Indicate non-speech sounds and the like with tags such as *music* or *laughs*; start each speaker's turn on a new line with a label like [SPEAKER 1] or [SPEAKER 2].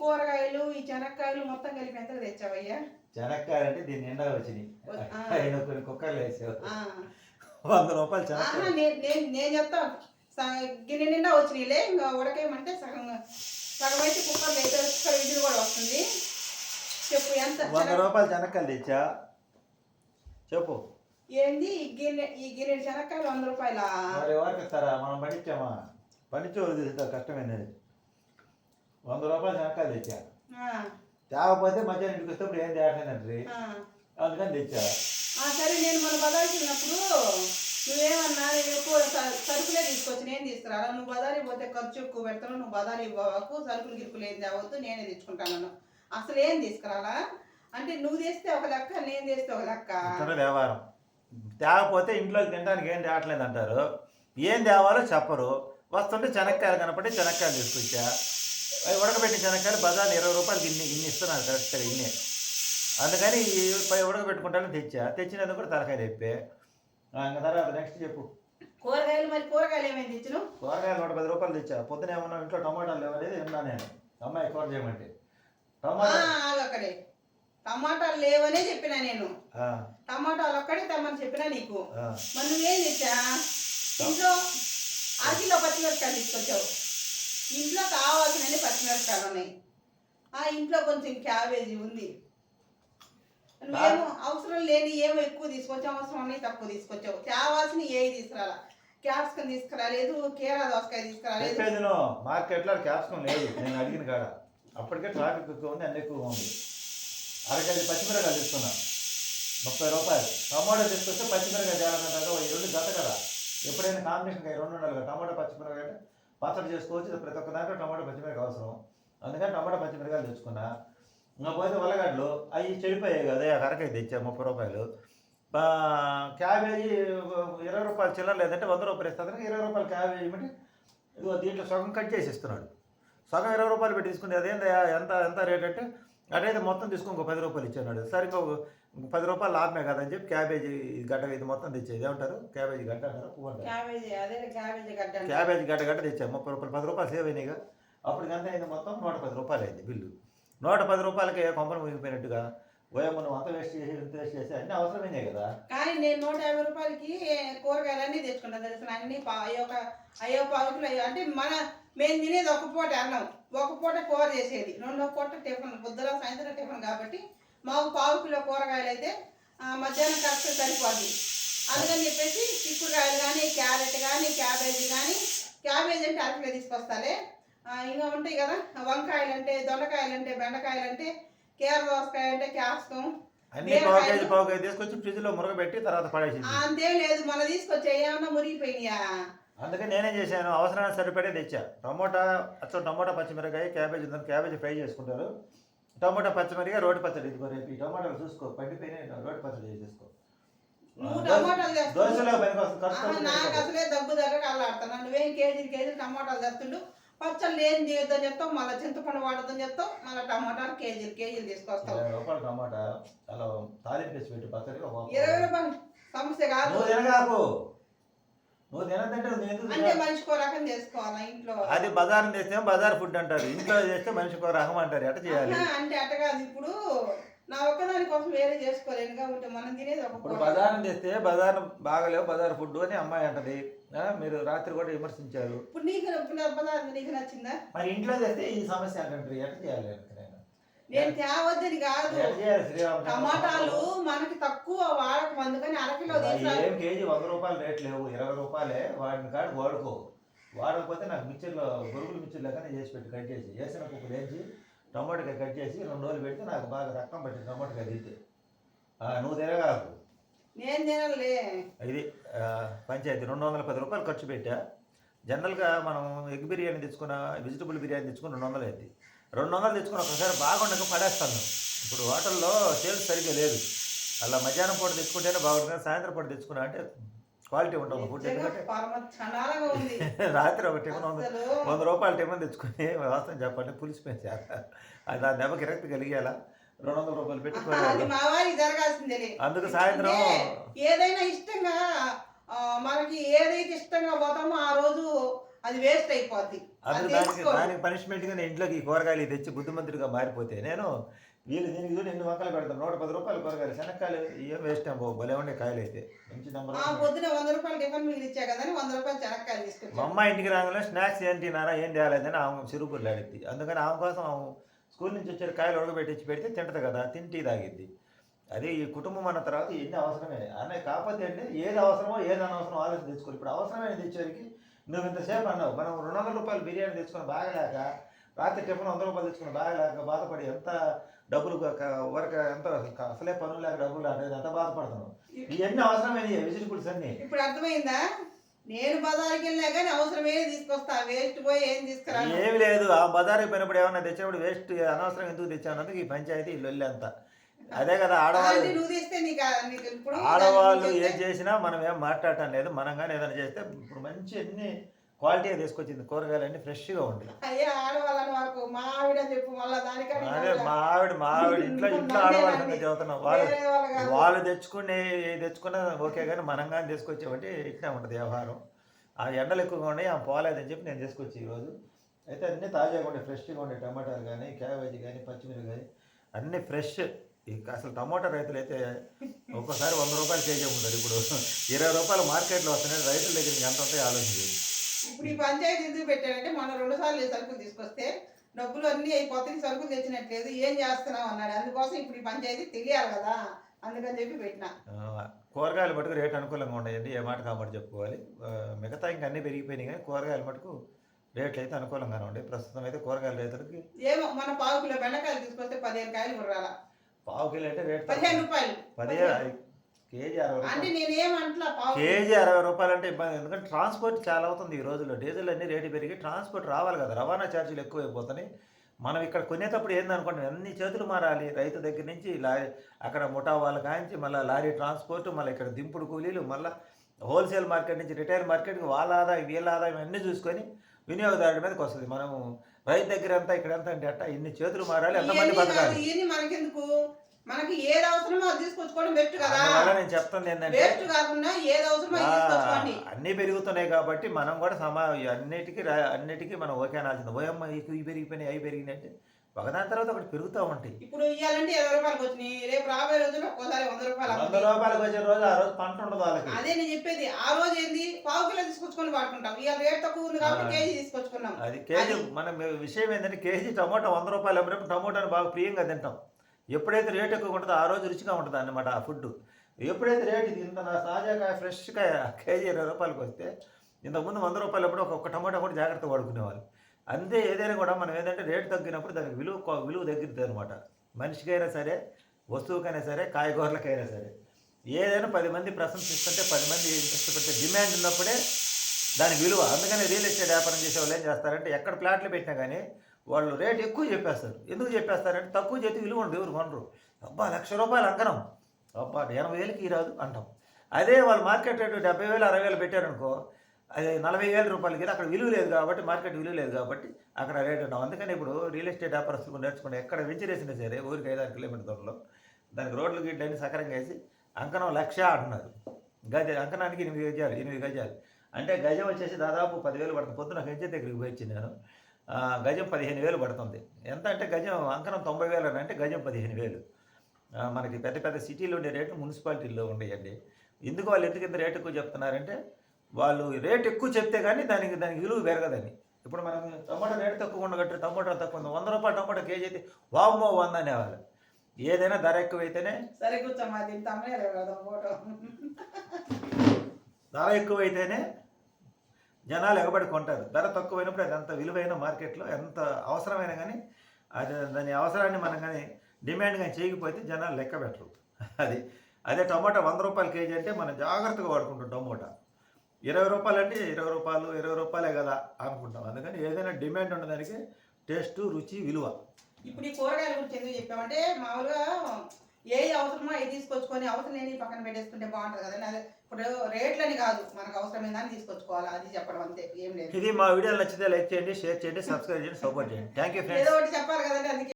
[SPEAKER 1] కూరగాయలు ఈ చెనక్కాయలు మొత్తం కలిపి ఎంత తెచ్చావయ్యా?
[SPEAKER 2] శనక్కాయలు అంటే దీని నిండా వచ్చినాయి. ఆయన కొన్ని కుక్కర్లు వేసావు. వంద రూపాయలు శనక్కాయలు
[SPEAKER 1] నేను నేను నేను చెప్తా స- గిన్నె నిండా వచ్చినాయిలే. ఇంకా ఉడకేయమంటే సగం సగం అయితే కుక్కర్లో అయితే కుక్కర్ విజిల్ కూడా వస్తుంది. చెప్పు ఎంత
[SPEAKER 2] వంద రూపాయలు శనక్కాయలు తెచ్చా? చెప్పు.
[SPEAKER 1] ఏంది? ఈ గిన్నె ఈ గిన్నె శనక్కాయలు వంద రూపాయల?
[SPEAKER 2] మరి ఎవరికి ఇస్తారా? మనం పండించామా? పండించే కష్టమైనది. వంద రూపాయలు శనక్కాయలు తెచ్చా తేకపోతే మధ్యాహ్నం ఇంటికి వస్తే ఏం తేటలేదండి అందుకని తెచ్చా
[SPEAKER 1] సరే నేను మన బజార్కి వెళ్ళినప్పుడు నువ్వేమన్నా నేను ఎక్కువ సరుకులే తీసుకొచ్చి నేను తీసుకురా నువ్వు బజారీ పోతే ఖర్చు ఎక్కువ పెడతాను నువ్వు బజారీ పోవకు సరుకులు గిరుకులు ఏం తేవద్దు నేనే తెచ్చుకుంటాను అసలు ఏం తీసుకురాలా? అంటే నువ్వు తెస్తే ఒక లెక్క నేను తెస్తే ఒక లెక్క?
[SPEAKER 2] వ్యవహారం. తేకపోతే ఇంట్లోకి తినడానికి ఏం తేవట్లేదు అంటారు ఏం తేవాలో చెప్పరు. వస్తుంటే శనక్కాయలు కనపడి శనక్కాయలు తీసుకొచ్చా? అవి ఉడకబెట్టిన శనక్కాయలు బజార్ ఇరవై రూపాయలకి ఇన్ని ఇన్ని ఇస్తున్నారు కరెక్ట్గా ఇన్ని. అందుకని పై ఉడకబెట్టుకుంటాను తెచ్చా. తెచ్చినందుకు కూడా తలకాయ తెప్పే ఇంకా తర్వాత నెక్స్ట్ చెప్పు.
[SPEAKER 1] కూరగాయలు మరి కూరగాయలు ఏమేమి తెచ్చును
[SPEAKER 2] కూరగాయలు నూట పది రూపాయలు తెచ్చా. పొద్దున ఏమన్నా ఇంట్లో టమాటాలు లేవనేది విన్నా నేను. అమ్మాయి కూర చేయమంటే. టమాటా
[SPEAKER 1] అక్కడే. టమాటాలు లేవనే చెప్పినా నేను.
[SPEAKER 2] ఆ,
[SPEAKER 1] టమాటాలు ఒక్కడే తెమ్మని చెప్పినా నీకు. మరి నువ్వేం తెచ్చా? ఇంట్లో అరకిలో పచ్చిమిరపకాయలు తీసుకొచ్చావు. ఇంట్లో కావాల్సిన పచ్చిమిరపకాయలు ఉన్నాయి. ఆ ఇంట్లో కొంచెం క్యాబేజీ ఉంది. నువ్వేమో అవసరం లేని ఏమో ఎక్కువ తీసుకొచ్చావు అవసరం ఉన్నాయి తక్కువ తీసుకొచ్చావు కావాల్సిన ఏవి తీసుకురాలా? క్యాప్సికం తీసుకురాలేదు కీరా దోసకాయ తీసుకురాలేదు.
[SPEAKER 2] మార్కెట్లో క్యాప్సికం లేదు. నేను అడిగిన కాడ. అప్పటికే ట్రాఫిక్ ఎక్కువ ఉంది అన్ని ఎక్కువ ఉంది. అరకేజీ పచ్చిమిరకాయలు తీసుకున్నా. ముప్పై రూపాయలు. టమాటా తీసుకొస్తే పచ్చిమిరకాయ తేవాలంటారు ఈ రెండు జత కదా. ఎప్పుడైనా కాంబినేషన్ రెండు ఉండాలి కదా టమాటా పచ్చిమిరకాయ అంటే పచ్చడి చేసుకోవచ్చు ప్రతి ఒక్క దాంట్లో టమాటా పచ్చిమిరకాయ అవసరం. అందుకని టమాటా పచ్చిమిరకాయలు తెచ్చుకున్నా. ఇంకా పోతే వల్లగడ్డలు అవి చెడిపోయాయి కదా ఆ తెచ్చా ముప్పై రూపాయలు. క్యాబేజీ ఇరవై రూపాయలు చిల్లర లేదంటే వంద రూపాయలు ఇస్తుంది ఇరవై రూపాయలు క్యాబేజీ ఇవ్వండి ఇదిగో దీంట్లో సగం కట్ చేసి ఇస్తున్నాడు సగం ఇరవై రూపాయలు పెట్టి తీసుకుంది అదేందా ఎంత ఎంత రేట్ అంటే అటైతే మొత్తం తీసుకుని ఇంకో పది రూపాయలు ఇచ్చాడు సరే ఇంకో పది రూపాయలు లాభమే కదా అని చెప్పి క్యాబేజీ గడ్డ ఇది మొత్తం తెచ్చేది. ఏమంటారు? క్యాబేజీ గడ్డ అంటారు?
[SPEAKER 1] క్యాబేజీ అదే క్యాబేజీ గడ్డ
[SPEAKER 2] గడ్డ తెచ్చాము. ముప్పై రూపాయలు పది రూపాయలు సేవ్ అయినాయిగా. అప్పుడు ఎంత అయింది మొత్తం నూట పది రూపాయలు అయింది బిల్లు. నూట పది రూపాయలకి కొంపలు ముగిపోయినట్టుగా ఓయమ్మ నువ్వు అంత వేస్ట్ చేసి ఇంత వేస్ట్ చేసి అన్నీ అవసరమైనాయి కదా.
[SPEAKER 1] కానీ నేను నూట యాభై రూపాయలకి కూరగాయలు అన్నీ తెచ్చుకుంటాను తెలుసు? అన్ని పా- అయ్యో పావుకులు అయ్యో అంటే మన మేము తినేది ఒక పూట అన్నం. ఒక పూట కూర చేసేది. రెండో పూట టిఫిన్ పొద్దున సాయంత్రం టిఫిన్ కాబట్టి మాకు పావు కిలో కూరగాయలు అయితే మధ్యాహ్నం కరెక్ట్ సరిపోద్ది. అందుకని చెప్పేసి చిక్కుడుకాయలు కానీ క్యారెట్ కానీ క్యాబేజీ కానీ క్యాబేజీ అంటే అరకిలో తీసుకొస్తాలే. ఇంకా ఉంటాయి కదా వంకాయలు అంటే దొండకాయలు అంటే బెండకాయలు అంటే కీర దోసకాయ అంటే క్యాప్సికం
[SPEAKER 2] అన్ని తీసుకొచ్చి ఫ్రిడ్జ్లో మురగబెట్టి తర్వాత పడేసింది.
[SPEAKER 1] అంతేం లేదు మన తీసుకొచ్చే ఏమన్నా మురిగిపోయినాయా?
[SPEAKER 2] అందుకని నేనేం చేశాను అవసరానికి సరిపడే తెచ్చా. టమోటా అసలు టమోటా పచ్చిమిరకాయ క్యాబేజ్ ఉందని క్యాబేజ్ ఫ్రై చేసుకుంటారు. టమోటా పచ్చిమిరకాయ రోటి పచ్చడి ఇదిగో రేపు ఈ టమాటాలు చూసుకో పండిపోయినాయి రోటి పచ్చడి చేసేసుకో.
[SPEAKER 1] నువ్వు టమాటాలు తెస్తావు.
[SPEAKER 2] దోశలో పనికి వస్తుంది ఖర్చు
[SPEAKER 1] ఆహా, నాకు
[SPEAKER 2] తక్కువ.
[SPEAKER 1] అసలే దగ్గు దగ్గర అల్లాడుతున్నా నువ్వేం కేజీలు కేజీలు టమాటాలు తెస్తుండు? పచ్చళ్ళు ఏం చేయొద్దని చెప్తావు మళ్ళీ చింతపండు వాడొద్దని చెప్తావు మళ్ళీ టమాటాలు కేజీలు కేజీలు తీసుకొస్తావు.
[SPEAKER 2] ఇరవై రూపాయలు టమాటా అలా తాలింపు వేసి పెట్టి పచ్చడి ఒక
[SPEAKER 1] ఇరవై రూపాయలు సమస్య కాదు.
[SPEAKER 2] నువ్వు ఎందుకు
[SPEAKER 1] అంటే
[SPEAKER 2] తినవు?
[SPEAKER 1] మనిషికో రకం చేసుకోవాలా ఇంట్లో?
[SPEAKER 2] అది బజార్ తెస్తే బజార్ ఫుడ్ అంటారు. ఇంట్లో చేస్తే మనిషికి రకం అంటారు. ఎట్ట చేయాలి?
[SPEAKER 1] ఆహా, అంటే అట్ట కాదు. ఇప్పుడు నా ఒక్కదాని కోసం వేరే చేసుకోలేను కాబట్టి మనం తినేది ఒక
[SPEAKER 2] ఇప్పుడు. బజార్ తెస్తే బజార్ బాగలేవు బజార్ ఫుడ్ అని అమ్మాయి అంటది. ఆ, మీరు రాత్రి కూడా విమర్శించారు.
[SPEAKER 1] ఇప్పుడు నీకు ఇప్పుడు పదార్థం నీకు నచ్చిందా?
[SPEAKER 2] మరి ఇంట్లో తెస్తే ఈ సమస్య అంటారు ఎట్ట చేయాలి.
[SPEAKER 1] నేను తేవద్దని కాదు. టమాటాలు మనకి తక్కువ వాడకం అందుకని అరకిలో
[SPEAKER 2] ఏం కేజీ వంద రూపాయలు రేట్ లేవు ఇరవై రూపాయలే వాడిని కాదు వాడుకో. వాడకపోతే నాకు మిక్చర్లో బొరుగులు మిక్చర్ లెక్కనే చేసి పెట్టి కట్ చేసి వేసిన కుక్క వేసి టమాటోకాయ కట్ చేసి రెండు రోజులు పెడితే నాకు బాగా రక్తం పట్టింది టమాటోకాయ తింటే. నువ్వు తినగాకు
[SPEAKER 1] నేను తినలే
[SPEAKER 2] ఇది పంచాయతీ రెండు వందల పది రూపాయలు ఖర్చు పెట్టా. జనరల్గా మనం ఎగ్ బిర్యానీ తెచ్చుకున్న వెజిటబుల్ బిర్యానీ తెచ్చుకుని రెండు వందలు అయింది. రెండు వందలు తెచ్చుకుని ఒకసారి బాగుండక పడేస్తాను. ఇప్పుడు హోటల్లో సేల్స్ సరిగ్గా లేదు. అలా మధ్యాహ్నం పూట తెచ్చుకుంటేనే బాగుంటుంది సాయంత్రం పూట తెచ్చుకున్నా అంటే క్వాలిటీ ఉంటుంది ఫుడ్ ఎందుకంటే. *laughs* రాత్రి ఒక టిఫిన్ వంద వంద రూపాయల టిఫిన్ తెచ్చుకొని వాస్తవం చెప్పండి పులిసిపోయింది. చేత అది ఆ దెబ్బకి విరక్తి కలిగేలా రెండు వందల రూపాయలు పెట్టుకోవాలి అందుకు సాయంత్రం
[SPEAKER 1] ఏదైనా ఇష్టంగా మనకి ఏదైతే ఇష్టంగా పోతామో ఆ అది వేస్ట్ అయిపోద్ది.
[SPEAKER 2] దానికి. దానికి పనిష్మెంట్గా నేను ఇంట్లోకి ఈ కూరగాయలు తెచ్చి బుద్ధిమంతుడిగా మారిపోతే నేను వీళ్ళు దీనికి చూడు ఎన్ని వంకలు పెడతాను నూట పది రూపాయలు కూరగాయలు శనక్కాయలు ఏం వేస్ట్ పోవు. భలే ఉండే కాయలు అయితే. మంచి నెంబర్
[SPEAKER 1] పొద్దున వంద రూపాయలు టిఫిన్ మిగిలి ఇచ్చా కదా వంద రూపాయలు చెనక్కాయలు
[SPEAKER 2] మా అమ్మ ఇంటికి రాగానే స్నాక్స్ ఏం తినారా ఏం తేలేదని ఆమె చిరుపుర్లు అడిగింది అందుకని ఆమె కోసం ఆమె స్కూల్ నుంచి వచ్చే కాయలు ఉడకబెట్టించి పెడితే తింటది కదా తింటి తాగిద్ది. అది ఈ కుటుంబం అన్న తర్వాత ఎన్ని అవసరమే. అనే కాకపోతే అంటే ఏది అవసరమో ఏది అనవసరమో ఆలోచన తెచ్చుకోవాలి. ఇప్పుడు అవసరమైన తెచ్చేసరికి నువ్వు ఇంతసేపు అన్నావు మనం రెండు వందల రూపాయలు బిర్యానీ తెచ్చుకొని బాగలేక రాత్రి టిఫిన్ వంద రూపాయలు తెచ్చుకొని బాగలేక బాధపడి ఎంత డబ్బులు వరకు ఎంత అసలే పనులు లేక డబ్బులు అనేది ఎంత బాధపడుతున్నావు ఇవన్నీ అవసరమైనవి వెజిటబుల్స్ అన్నీ.
[SPEAKER 1] ఇప్పుడు అర్థమైందా? నేను బజార్కి వెళ్ళినా కానీ అవసరమే తీసుకొస్తా వేస్ట్ పోయి ఏం తీసుకురాను?
[SPEAKER 2] ఏమి లేదు ఆ బజారుకి పోయినప్పుడు ఏమన్నా తెచ్చినప్పుడు వేస్ట్ అనవసరం ఎందుకు తెచ్చానందుకు ఈ పంచాయతీ ఇల్లు అంతా అదే కదా ఆడవాళ్ళు ఆడవాళ్ళు ఏం చేసినా మనం ఏం మాట్లాడటం లేదు మనం కానీ ఏదైనా చేస్తే ఇప్పుడు మంచి అన్ని క్వాలిటీగా తీసుకొచ్చింది కూరగాయలు అన్ని ఫ్రెష్గా
[SPEAKER 1] దానికని
[SPEAKER 2] అదే మా ఆవిడ మా ఆవిడ ఇంట్లో *laughs* ఇంట్లో ఆడవాళ్ళ చెబుతున్నాం వాళ్ళు
[SPEAKER 1] వాళ్ళు
[SPEAKER 2] తెచ్చుకునే తెచ్చుకున్న ఓకే కానీ మనం కానీ తీసుకొచ్చామంటే ఇట్లా ఉంటుంది వ్యవహారం. ఆ ఎండలు ఎక్కువగా ఉన్నాయి ఆ పోలేదని చెప్పి నేను తీసుకొచ్చి ఈరోజు. అయితే అన్నీ తాజాగా ఉండే ఫ్రెష్గా ఉండే టమాటాలు కానీ క్యాబేజీ కానీ పచ్చిమిరపకాయ కానీ అన్నీ ఫ్రెష్. ఇక అసలు టమాటా రైతులు అయితే ఒక్కోసారి వంద రూపాయలు కేజీ ఉంటుంది ఇప్పుడు ఇరవై రూపాయలు మార్కెట్లో వస్తున్నాయి రైతుల దగ్గర ఎంత ఉంటాయి ఆలోచించి.
[SPEAKER 1] ఇప్పుడు ఈ పంచాయతీ ఎందుకు పెట్టారంటే మొన్న రెండు సార్లు సరుకులు తీసుకొస్తే డబ్బులు అన్నీ అయిపోతాయి సరుకులు తెచ్చినట్లేదు. ఏం చేస్తున్నావు అన్నాడు. అందుకోసం ఇప్పుడు ఈ పంచాయతీ తెలియాలి కదా అందుకని చెప్పి పెట్టిన.
[SPEAKER 2] కూరగాయలు మటుకు రేట్ అనుకూలంగా ఉన్నాయండి. ఏ మాట కాబట్టి చెప్పుకోవాలి. మిగతా ఇంకా అన్నీ పెరిగిపోయినాయి కానీ కూరగాయలు మటుకు రేట్లు అయితే అనుకూలంగానే ఉండే ప్రస్తుతం అయితే కూరగాయల రైతులకి
[SPEAKER 1] ఏమో మన పావు కిలో బెండకాయలు తీసుకొస్తే పదిహేను కాయలు కుర్రాల
[SPEAKER 2] పావు కిలో అంటే రేట్
[SPEAKER 1] పదిహేను రూపాయలు.
[SPEAKER 2] పదిహేను. కేజీ అరవై రూపాయలు. కేజీ అరవై రూపాయలు అంటే ఇబ్బంది. ఎందుకంటే ట్రాన్స్పోర్ట్ చాలా అవుతుంది ఈ రోజుల్లో. డీజిల్ అన్ని రేటు పెరిగి ట్రాన్స్పోర్ట్ రావాలి కదా. రవాణా ఛార్జీలు ఎక్కువ అయిపోతున్నాయి మనం ఇక్కడ కొనేటప్పుడు ఏందనుకుంటాం అన్ని చేతులు మారాలి? రైతు దగ్గర నుంచి లారీ అక్కడ ముఠా వాళ్ళ కాంచి మళ్ళీ లారీ ట్రాన్స్పోర్ట్ మళ్ళీ ఇక్కడ దింపుడు కూలీలు మళ్ళీ హోల్సేల్ మార్కెట్ నుంచి రిటైల్ మార్కెట్కి వాళ్ళ ఆదాయం వీళ్ళ ఆదాయం అన్నీ చూసుకొని వినియోగదారుడి మీదకి వస్తుంది. మనం రైతు దగ్గర అంతా ఇక్కడ ఎంత అంటే అట్ట ఇన్ని చేతులు మారాలి ఎంతమంది బతకాలి?
[SPEAKER 1] మనకెందుకు? మనకి ఏది అవసరమో అది తీసుకొచ్చుకోవడం బెస్ట్ కదా.
[SPEAKER 2] అందువల్ల నేను చెప్తుంది ఏంటంటే
[SPEAKER 1] వేస్ట్ కాకుండా ఏది అవసరమో అది తీసుకొచ్చుకోండి.
[SPEAKER 2] అన్నీ పెరుగుతున్నాయి కాబట్టి మనం కూడా సమా అన్నిటికీ రా- అన్నిటికీ మనం ఓకే అనాల్సింది. ఓయమ్మ ఇవి ఇవి పెరిగిపోయినాయి అవి పెరిగినాయి అంటే ఒకదాని తర్వాత ఒకటి పెరుగుతూ ఉంటాయి.
[SPEAKER 1] ఇప్పుడు ఇవ్వాలంటే ఇరవై రూపాయలకు వచ్చినాయి. రేపు రాబోయే రోజుల్లో ఒక్కోసారి వంద రూపాయలు
[SPEAKER 2] వంద. రూపాయలకు వచ్చే రోజు ఆ రోజు పంట ఉండదు వాళ్ళకి.
[SPEAKER 1] అదే నేను చెప్పేది. ఆ రోజు ఏంది? పావు కిలో తీసుకొచ్చుకొని వాడుకుంటాం. ఇవాళ రేట్ తక్కువ ఉంది కాబట్టి. కేజీ తీసుకొచ్చుకున్నాం.
[SPEAKER 2] అది కేజీ. మనం విషయం ఏంటంటే కేజీ టమాటా వంద రూపాయలు అమ్మినప్పుడు టమాటాని బాగా ప్రియంగా తింటాం. ఎప్పుడైతే రేట్ ఎక్కువ ఉంటుందో ఆ రోజు రుచిగా ఉంటుంది అన్నమాట ఆ ఫుడ్ ఎప్పుడైతే రేట్ ఇంత తాజాకాయ ఫ్రెష్గా కేజీ ఇరవై రూపాయలకు వస్తే ఇంతకుముందు వంద రూపాయలు అప్పుడు ఒక టమాటా కూడా జాగ్రత్తగా వాడుకునేవాళ్ళు. అంతే ఏదైనా కూడా మనం ఏంటంటే రేటు తగ్గినప్పుడు దానికి విలువ విలువ తగ్గిద్ది అనమాట మనిషికైనా సరే వస్తువుకైనా సరే కాయగూరలకైనా సరే. ఏదైనా పది మంది ప్రశంసిస్తుంటే పది మంది ఇంట్రెస్ట్ పెడితే డిమాండ్ ఉన్నప్పుడే దానికి విలువ. అందుకని రియల్ ఎస్టేట్ వ్యాపారం చేసే వాళ్ళు ఏం చేస్తారంటే ఎక్కడ ప్లాట్లు పెట్టినా కానీ వాళ్ళు రేట్ ఎక్కువ చెప్పేస్తారు. ఎందుకు చెప్పేస్తారంటే తక్కువ చేతి విలువ ఉండదు ఎవరు కొనరు. అబ్బా లక్ష రూపాయలు అంకనం అబ్బా ఎనభై వేలకి రాదు అంటాం. అదే వాళ్ళు మార్కెట్ రేటు డెబ్బై వేలు అరవై వేలు పెట్టారనుకో నలభై వేల రూపాయలకి అక్కడ విలువ లేదు కాబట్టి మార్కెట్ విలువ లేదు కాబట్టి అక్కడ రేట్ ఉన్నాం అందుకని ఇప్పుడు రియల్ ఎస్టేట్ వ్యాపారస్తులు నేర్చుకుని ఎక్కడ వెంచరేసినా సరే ఊరికి ఐదు ఆరు కిలోమీటర్ దూరంలో దానికి రోడ్లు గిట్లని సకరంగా వేసి అంకణం లక్ష అంటున్నారు. గజ అంకణానికి ఎనిమిది గజాలు ఎనిమిది గజాలు. అంటే గజం వచ్చేసి దాదాపు పదివేలు పడుతుంది. పొద్దున హెంచర్ దగ్గరికి పోయి నేను. గజం పదిహేను వేలు పడుతుంది. ఎంత అంటే గజం అంకణం తొంభై వేలు అని అంటే గజం పదిహేను వేలు మనకి పెద్ద పెద్ద సిటీలో ఉండే రేటు మున్సిపాలిటీల్లో ఉండేయండి. ఎందుకు వాళ్ళు ఎందుకు ఇంత రేటు ఎక్కువ చెప్తున్నారంటే వాళ్ళు రేట్ ఎక్కువ చెప్తే కానీ దానికి దానికి విలువ పెరగదని ఇప్పుడు మనం టమాటా రేటు తక్కువ ఉండగట్టు టమాటా తక్కువ ఉంది? వంద రూపాయలు టమాటా కేజీ అయితే వామ్మో వంద అనేవాళ్ళు. ఏదైనా ధర ఎక్కువైతేనే
[SPEAKER 1] సరే
[SPEAKER 2] ధర ఎక్కువైతేనే జనాలు ఎగబడి కొంటారు. ధర తక్కువైనప్పుడు అది అంత విలువైన మార్కెట్లో ఎంత అవసరమైన కానీ అది దాని అవసరాన్ని మనం కానీ డిమాండ్ కానీ చేయకపోతే జనాలు లెక్క పెట్టరు. అది అదే టమాటా వంద రూపాయల కేజీ అంటే మనం జాగ్రత్తగా వాడుకుంటాం టమోటా. ఇరవై రూపాయలు అంటే ఇరవై రూపాయలు ఇరవై రూపాయలే కదా అనుకుంటాం. అందుకని ఏదైనా డిమాండ్ ఉన్నదానికి టేస్ట్ రుచి విలువ.
[SPEAKER 1] ఇప్పుడు ఈ కూరగాయల గురించి ఎందుకు చెప్పామంటే మామూలుగా ఏ అవసరమో అవి తీసుకొచ్చుకొని అవసరం లేని పక్కన పెట్టేసుకుంటే బాగుంటుంది కదా. అదే ఇప్పుడు రేట్లని కాదు. మనకు అవసరమైన దాన్ని తీసుకొచ్చుకోవాలి? అది చెప్పడం అంతే ఏం లేదు.
[SPEAKER 2] ఇది మా వీడియో నచ్చితే లైక్ చేయండి షేర్ చేయండి సబ్స్క్రైబ్ చేయండి సపోర్ట్ చేయండి. థ్యాంక్ యూ ఫ్రెండ్స్
[SPEAKER 1] ఏదో ఒకటి చెప్పాలి కదండి అందుకే